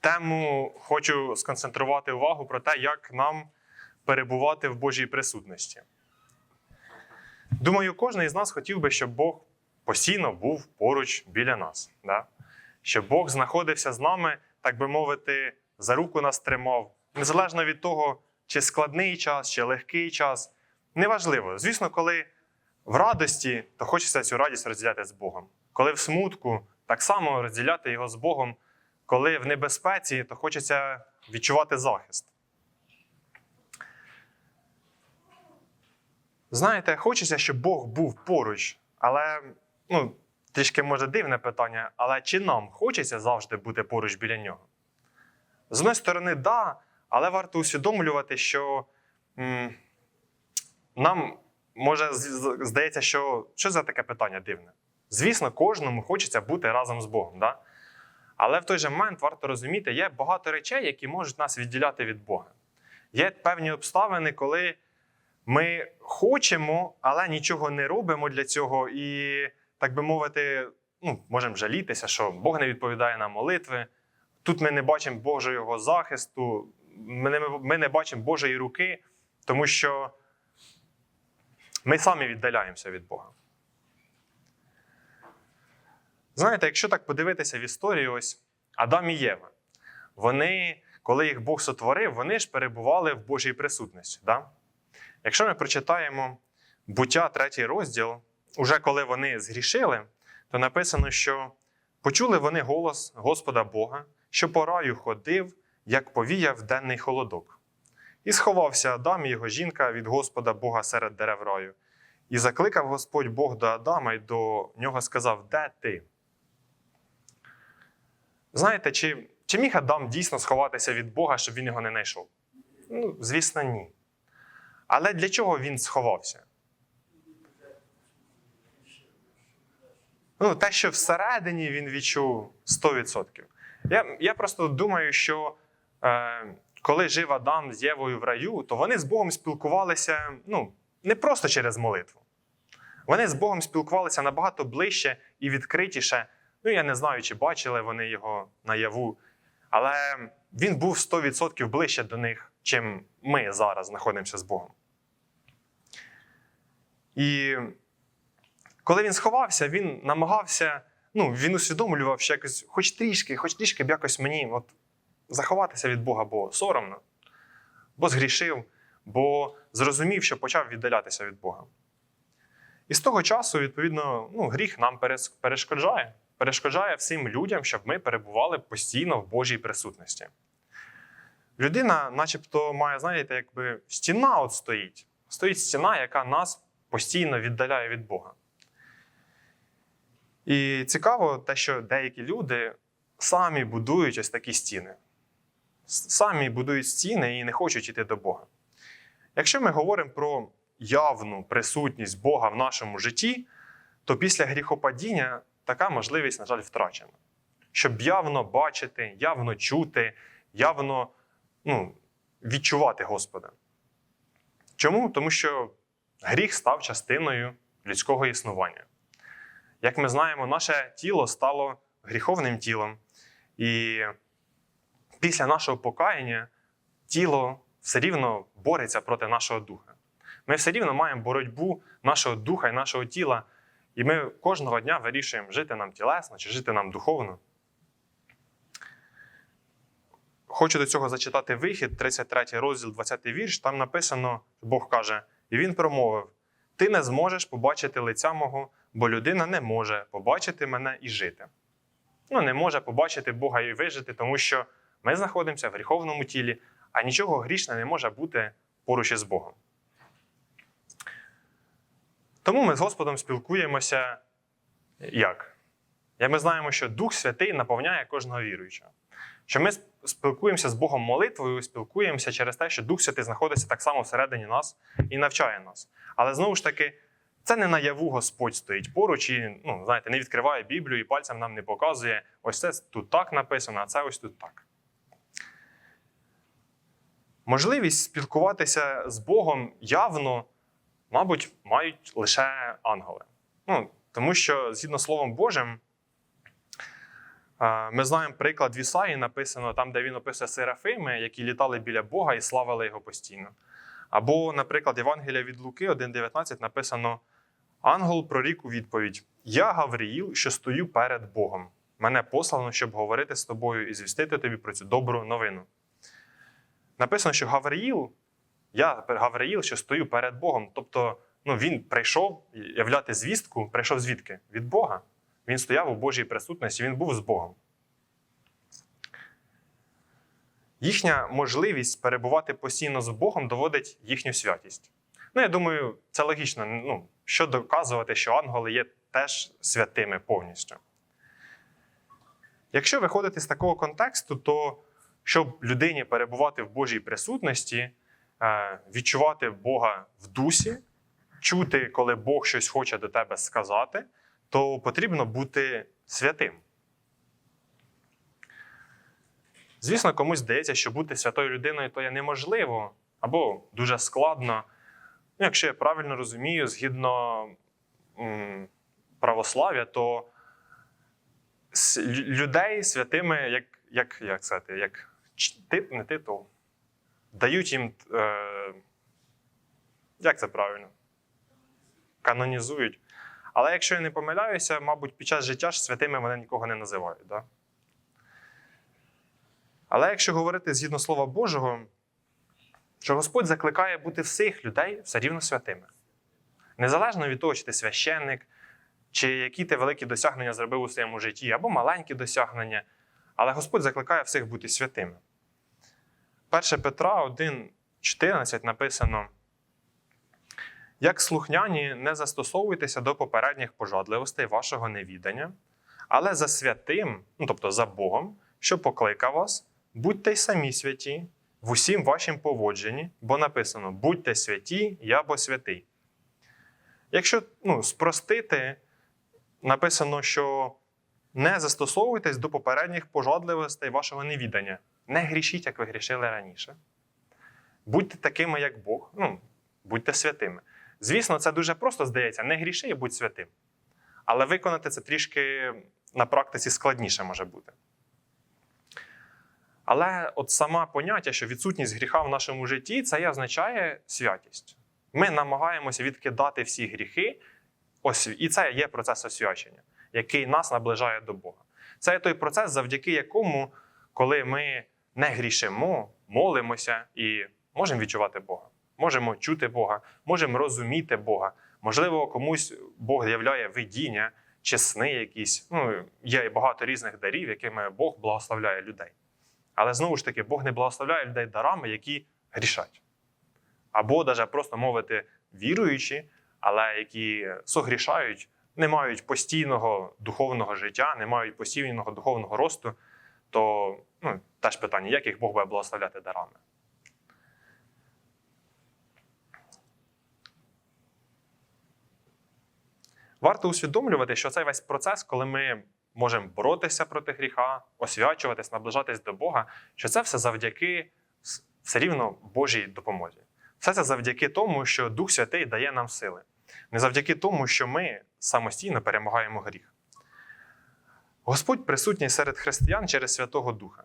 тему хочу сконцентрувати увагу про те, як нам перебувати в Божій присутності. Думаю, кожен із нас хотів би, щоб Бог постійно був поруч біля нас. Да? Щоб Бог знаходився з нами, так би мовити, за руку нас тримав, незалежно від того, чи складний час, чи легкий час. Неважливо. Звісно, коли в радості, то хочеться цю радість розділяти з Богом. Коли в смутку, так само розділяти його з Богом. Коли в небезпеці, то хочеться відчувати захист. Знаєте, хочеться, щоб Бог був поруч, але ну, трішки може дивне питання, але чи нам хочеться завжди бути поруч біля нього? З однієї сторони, да, але варто усвідомлювати, що м, нам може здається, що що за таке питання дивне? Звісно, кожному хочеться бути разом з Богом. Да? Але в той же момент варто розуміти, є багато речей, які можуть нас відділяти від Бога. Є певні обставини, коли ми хочемо, але нічого не робимо для цього, і, так би мовити, ну, можемо жалітися, що Бог не відповідає на молитви. Тут ми не бачимо Божого захисту, ми не, ми не бачимо Божої руки, тому що ми самі віддаляємося від Бога. Знаєте, якщо так подивитися в історію, ось Адам і Єва, вони, коли їх Бог сотворив, вони ж перебували в Божій присутності. Да? Якщо ми прочитаємо буття, третій розділ, уже коли вони згрішили, то написано, що почули вони голос Господа Бога, що по раю ходив, як повіяв денний холодок. І сховався Адам і його жінка від Господа Бога серед дерев раю. І закликав Господь Бог до Адама і до нього сказав: Де ти? Знаєте, чи, чи міг Адам дійсно сховатися від Бога, щоб він його не знайшов? Ну, звісно, ні. Але для чого він сховався? Ну, те, що всередині він відчув 100%. Я, я просто думаю, що е, коли жив Адам з Євою в раю, то вони з Богом спілкувалися ну, не просто через молитву. Вони з Богом спілкувалися набагато ближче і відкритіше. Ну, я не знаю, чи бачили вони його наяву, але він був 100% ближче до них, чим ми зараз знаходимося з Богом. І коли він сховався, він намагався, ну, він усвідомлював, що якось, хоч трішки, хоч трішки б якось мені от, заховатися від Бога, бо соромно, бо згрішив, бо зрозумів, що почав віддалятися від Бога. І з того часу, відповідно, ну, гріх нам перешкоджає. Перешкоджає всім людям, щоб ми перебували постійно в Божій присутності. Людина, начебто, має, знаєте, якби стіна от стоїть. Стоїть стіна, яка нас постійно віддаляє від Бога. І цікаво те, що деякі люди самі будують ось такі стіни. Самі будують стіни і не хочуть йти до Бога. Якщо ми говоримо про явну присутність Бога в нашому житті, то після гріхопадіння така можливість, на жаль, втрачена. Щоб явно бачити, явно чути, явно ну, відчувати Господа. Чому? Тому що гріх став частиною людського існування. Як ми знаємо, наше тіло стало гріховним тілом, і після нашого покаяння тіло все рівно бореться проти нашого духа. Ми все рівно маємо боротьбу нашого духа і нашого тіла, і ми кожного дня вирішуємо, жити нам тілесно чи жити нам духовно. Хочу до цього зачитати вихід, 33 розділ, 20 вірш. Там написано, Бог каже: І він промовив: Ти не зможеш побачити лиця мого, бо людина не може побачити мене і жити. Ну, не може побачити Бога і вижити, тому що ми знаходимося в гріховному тілі, а нічого грішне не може бути поруч із Богом. Тому ми з Господом спілкуємося як? Як ми знаємо, що Дух Святий наповняє кожного віруючого. Що ми спілкуємося з Богом молитвою, спілкуємося через те, що Дух Святий знаходиться так само всередині нас і навчає нас. Але знову ж таки, це не наяву Господь стоїть поруч і, ну, знаєте, не відкриває Біблію і пальцем нам не показує, ось це тут так написано, а це ось тут так. Можливість спілкуватися з Богом явно, мабуть, мають лише ангели. Ну, тому що, згідно з Словом Божим, Е, Ми знаємо приклад в Ісаї, написано там, де він описує серафими, які літали біля Бога і славили його постійно. Або, наприклад, Євангелія від Луки 1.19 написано: Ангел прорік у відповідь: Я Гавриїл, що стою перед Богом. Мене послано, щоб говорити з тобою і звістити тобі про цю добру новину. Написано, що Гавриїл, я Гавриїл, що стою перед Богом. Тобто, ну, він прийшов являти звістку, прийшов звідки? Від Бога. Він стояв у Божій присутності, він був з Богом. Їхня можливість перебувати постійно з Богом доводить їхню святість. Ну, я думаю, це логічно. Ну, що доказувати, що ангели є теж святими повністю. Якщо виходити з такого контексту, то щоб людині перебувати в Божій присутності, відчувати Бога в дусі, чути, коли Бог щось хоче до тебе сказати, то потрібно бути святим. Звісно, комусь здається, що бути святою людиною то є неможливо або дуже складно. Ну, якщо я правильно розумію, згідно православ'я, то людей святими, як, як, як сказати, як тит, не титул, дають їм. Е, як це правильно? Канонізують. Але якщо я не помиляюся, мабуть, під час життя ж святими вони нікого не називають. Да? Але якщо говорити згідно Слова Божого, що Господь закликає бути всіх людей все рівно святими. Незалежно від того, чи ти священник, чи які ти великі досягнення зробив у своєму житті, або маленькі досягнення, але Господь закликає всіх бути святими. 1 Петра 1,14 написано: як слухняні, не застосовуйтеся до попередніх пожадливостей вашого невідання, але за святим, ну тобто за Богом, що покликав вас, будьте й самі святі в усім вашім поводженні, бо написано: будьте святі, я бо святий. Якщо ну, спростити, написано, що не застосовуйтесь до попередніх пожадливостей вашого невідання. Не грішіть, як ви грішили раніше. Будьте такими, як Бог, ну, будьте святими. Звісно, це дуже просто здається, не гріши і будь святим. Але виконати це трішки на практиці складніше може бути. Але от саме поняття, що відсутність гріха в нашому житті, це і означає святість. Ми намагаємося відкидати всі гріхи, і це є процес освячення, який нас наближає до Бога. Це той процес, завдяки якому, коли ми не грішимо, молимося і можемо відчувати Бога, можемо чути Бога, можемо розуміти Бога. Можливо, комусь Бог являє видіння чи сни якісь. Ну, є багато різних дарів, якими Бог благословляє людей. Але знову ж таки, Бог не благословляє людей дарами, які грішать. Або навіть просто мовити віруючі, але які согрішають, не мають постійного духовного життя, не мають постійного духовного росту, то ну, теж питання, як їх Бог буде благословляти дарами. Варто усвідомлювати, що цей весь процес, коли ми можемо боротися проти гріха, освячуватись, наближатись до Бога, що це все завдяки все рівно Божій допомозі. Все це завдяки тому, що Дух Святий дає нам сили. Не завдяки тому, що ми самостійно перемагаємо гріх. Господь присутній серед християн через Святого Духа,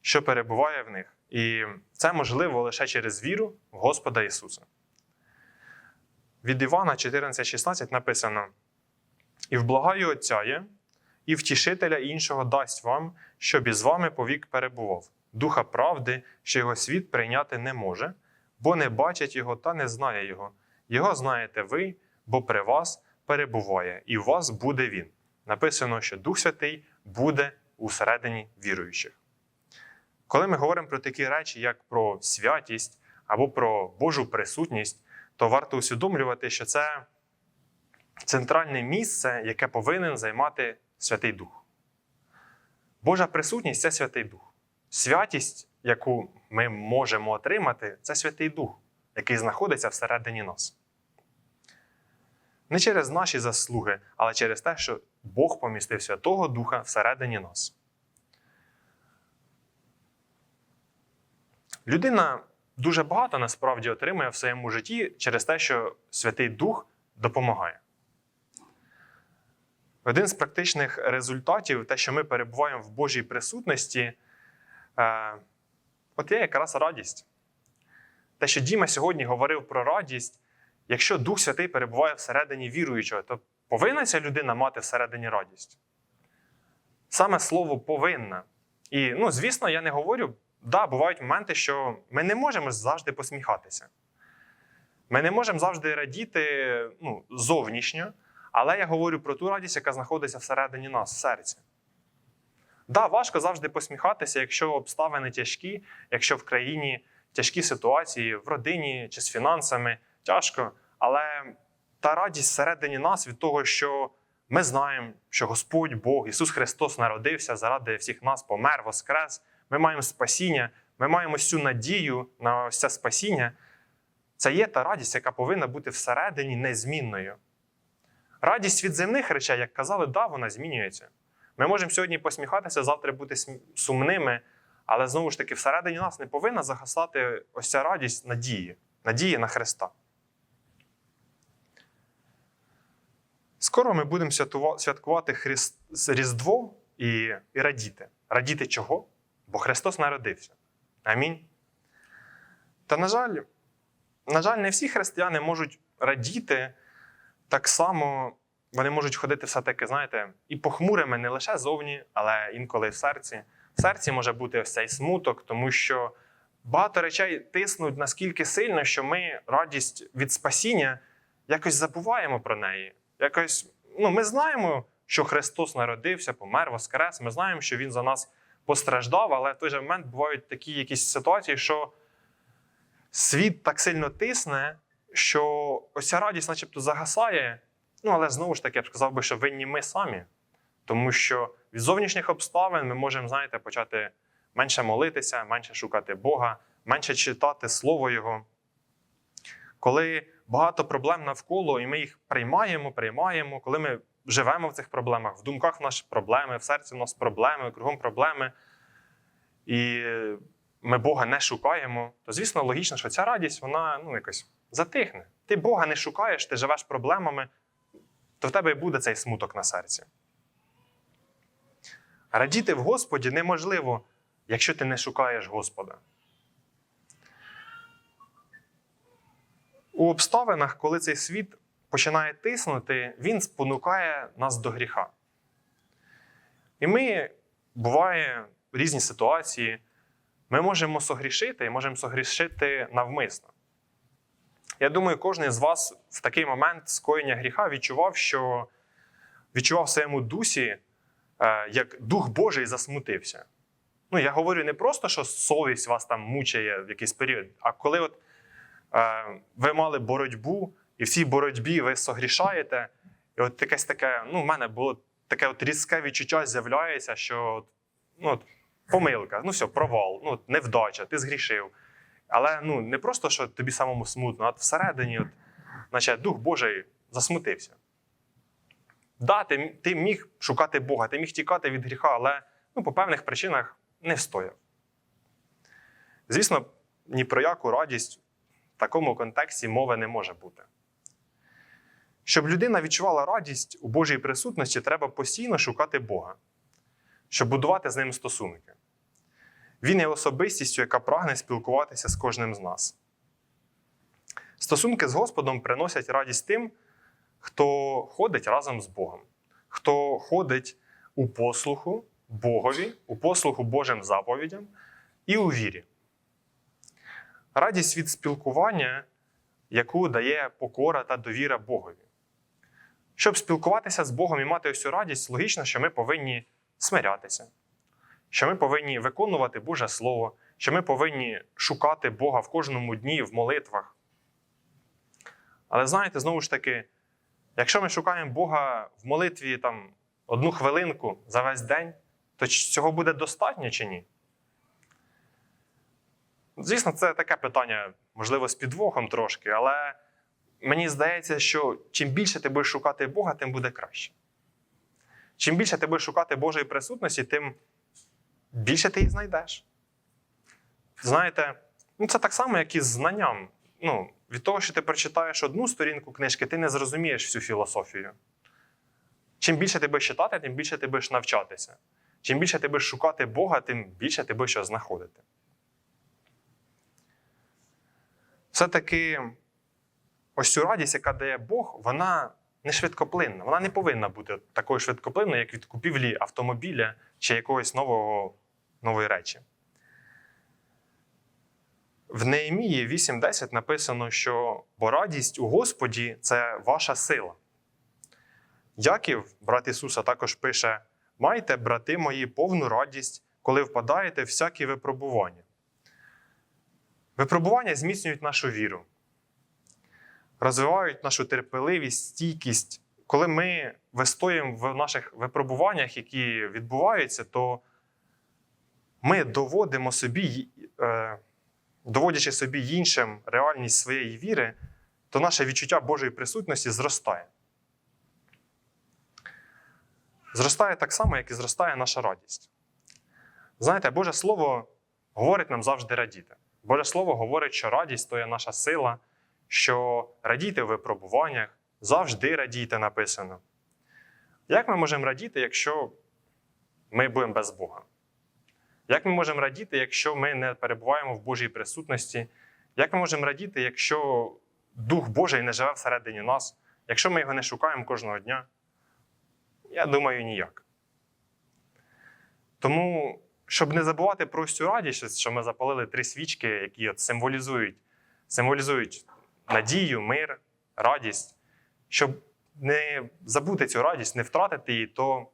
що перебуває в них. І це можливо лише через віру в Господа Ісуса. Від Івана 14,16 написано: І вблагаю Отця є, і втішителя іншого дасть вам, щоб із вами повік перебував, духа правди, що його світ прийняти не може, бо не бачить його та не знає його. Його знаєте ви, бо при вас перебуває, і в вас буде він. Написано, що Дух Святий буде усередині віруючих. Коли ми говоримо про такі речі, як про святість або про Божу присутність, то варто усвідомлювати, що це центральне місце, яке повинен займати Святий Дух. Божа присутність це Святий Дух. Святість, яку ми можемо отримати, це Святий Дух, який знаходиться всередині нас. Не через наші заслуги, але через те, що Бог помістив Святого Духа всередині нас. Людина дуже багато насправді отримує в своєму житті через те, що Святий Дух допомагає. Один з практичних результатів, те, що ми перебуваємо в Божій присутності, е, от є якраз радість. Те, що Діма сьогодні говорив про радість, якщо Дух Святий перебуває всередині віруючого, то повинна ця людина мати всередині радість. Саме слово повинна. І, ну, звісно, я не говорю, да, бувають моменти, що ми не можемо завжди посміхатися. Ми не можемо завжди радіти ну, зовнішньо, але я говорю про ту радість, яка знаходиться всередині нас, в серці. Да, важко завжди посміхатися, якщо обставини тяжкі, якщо в країні тяжкі ситуації, в родині чи з фінансами тяжко. Але та радість всередині нас від того, що ми знаємо, що Господь Бог, Ісус Христос народився заради всіх нас, помер, воскрес. Ми маємо спасіння, ми маємо цю надію на ось це спасіння. Це є та радість, яка повинна бути всередині незмінною. Радість від земних речей, як казали, да, вона змінюється. Ми можемо сьогодні посміхатися, завтра бути сумними, але знову ж таки, всередині нас не повинна загасати ось ця радість надії, надії на Христа. Скоро ми будемо святкувати Христ... Різдво і, і радіти. Радіти чого? Бо Христос народився. Амінь. Та, на жаль, на жаль, не всі християни можуть радіти так само, вони можуть ходити все-таки, знаєте, і похмурими не лише зовні, але інколи в серці. В серці може бути ось цей смуток, тому що багато речей тиснуть наскільки сильно, що ми радість від спасіння якось забуваємо про неї. Якось, ну, ми знаємо, що Христос народився, помер, воскрес. Ми знаємо, що Він за нас постраждав, але в той же момент бувають такі якісь ситуації, що світ так сильно тисне, що ось ця радість, начебто, загасає. Ну, але знову ж таки, я б сказав би, що винні ми самі. Тому що від зовнішніх обставин ми можемо, знаєте, почати менше молитися, менше шукати Бога, менше читати Слово Його. Коли багато проблем навколо, і ми їх приймаємо, приймаємо, коли ми живемо в цих проблемах, в думках в нас проблеми, в серці в нас проблеми, кругом проблеми, і ми Бога не шукаємо, то звісно логічно, що ця радість вона ну, якось затихне. Ти Бога не шукаєш, ти живеш проблемами, то в тебе і буде цей смуток на серці. Радіти в Господі неможливо, якщо ти не шукаєш Господа. У обставинах, коли цей світ починає тиснути, він спонукає нас до гріха. І ми, буває різні ситуації, ми можемо согрішити і можемо согрішити навмисно. Я думаю, кожен з вас в такий момент скоєння гріха відчував, що відчував в своєму дусі, е, як Дух Божий засмутився. Ну, я говорю не просто, що совість вас там мучає в якийсь період, а коли от, ви мали боротьбу, і в цій боротьбі ви согрішаєте, і от якесь таке, ну, в мене було таке от різке відчуття з'являється, що ну, от, помилка, ну все, провал, ну, невдача, ти згрішив. Але ну, не просто, що тобі самому смутно, а всередині, от, наче Дух Божий засмутився. Да, ти, ти міг шукати Бога, ти міг тікати від гріха, але ну, по певних причинах не встояв. Звісно, ні про яку радість в такому контексті мови не може бути. Щоб людина відчувала радість у Божій присутності, треба постійно шукати Бога, щоб будувати з ним стосунки. Він є особистістю, яка прагне спілкуватися з кожним з нас. Стосунки з Господом приносять радість тим, хто ходить разом з Богом, хто ходить у послуху Богові, у послуху Божим заповідям і у вірі. Радість від спілкування, яку дає покора та довіра Богові. Щоб спілкуватися з Богом і мати цю радість, логічно, що ми повинні смирятися, що ми повинні виконувати Боже Слово, що ми повинні шукати Бога в кожному дні в молитвах. Але знаєте, знову ж таки, якщо ми шукаємо Бога в молитві там, одну хвилинку за весь день, то цього буде достатньо чи ні? Звісно, це таке питання, можливо, з підвохом трошки, але мені здається, що чим більше ти будеш шукати Бога, тим буде краще. Чим більше ти будеш шукати Божої присутності, тим більше ти її знайдеш. Знаєте, ну це так само, як і з знанням. Ну, від того, що ти прочитаєш одну сторінку книжки, ти не зрозумієш всю філософію. Чим більше ти будеш читати, тим більше ти будеш навчатися. Чим більше ти будеш шукати Бога, тим більше ти будеш його знаходити. Все-таки ось цю радість, яка дає Бог, вона не швидкоплинна. Вона не повинна бути такою швидкоплинною, як від купівлі автомобіля чи якогось нового, нової речі. В Неемії 8.10 написано, що бо радість у Господі це ваша сила. Яків, брат Ісуса, також пише: Майте, брати мої, повну радість, коли впадаєте в всякі випробування. Випробування зміцнюють нашу віру, розвивають нашу терпеливість, стійкість. Коли ми вистоїмо в наших випробуваннях, які відбуваються, то ми доводимо собі, е, доводячи собі іншим реальність своєї віри, то наше відчуття Божої присутності зростає. Зростає так само, як і зростає наша радість. Знаєте, Боже Слово говорить нам завжди радіти. Боже Слово говорить, що радість то є наша сила, що радійте в випробуваннях, завжди радійте написано. Як ми можемо радіти, якщо ми будемо без Бога? Як ми можемо радіти, якщо ми не перебуваємо в Божій присутності? Як ми можемо радіти, якщо Дух Божий не живе всередині нас, якщо ми його не шукаємо кожного дня? Я думаю, ніяк. Тому, щоб не забувати про цю радість, що ми запалили три свічки, які от символізують, символізують надію, мир, радість, щоб не забути цю радість, не втратити її, то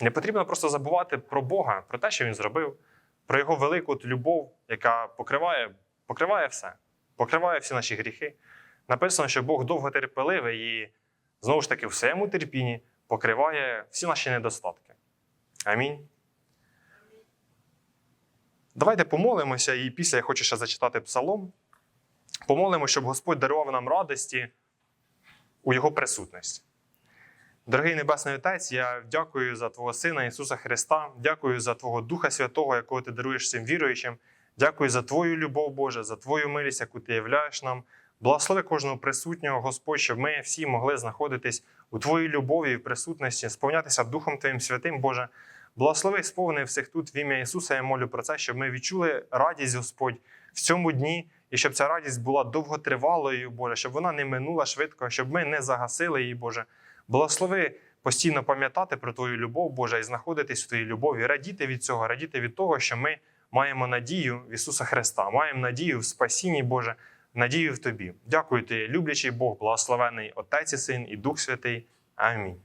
не потрібно просто забувати про Бога, про те, що Він зробив, про Його велику любов, яка покриває, покриває все, покриває всі наші гріхи. Написано, що Бог довго терпеливий і знову ж таки в своєму терпінні покриває всі наші недостатки. Амінь. Давайте помолимося, і після я хочу ще зачитати псалом. Помолимо, щоб Господь дарував нам радості у Його присутності. Дорогий Небесний Отець, я дякую за Твого Сина Ісуса Христа, дякую за Твого Духа Святого, якого Ти даруєш всім віруючим. Дякую за Твою любов, Боже, за Твою милість, яку Ти являєш нам. Благослови кожного присутнього, Господь, щоб ми всі могли знаходитись у Твоїй любові і присутності, сповнятися Духом Твоїм Святим, Боже. Благослови сповни всіх тут в ім'я Ісуса. Я молю про це, щоб ми відчули радість, Господь, в цьому дні, і щоб ця радість була довготривалою, Боже, щоб вона не минула швидко, щоб ми не загасили її, Боже. Благослови постійно пам'ятати про Твою любов, Боже, і знаходитись в Твоїй любові, радіти від цього, радіти від того, що ми маємо надію в Ісуса Христа, маємо надію в спасінні, Боже, надію в Тобі. Дякую Ти, люблячий Бог, благословений Отець і Син і Дух Святий. Амінь.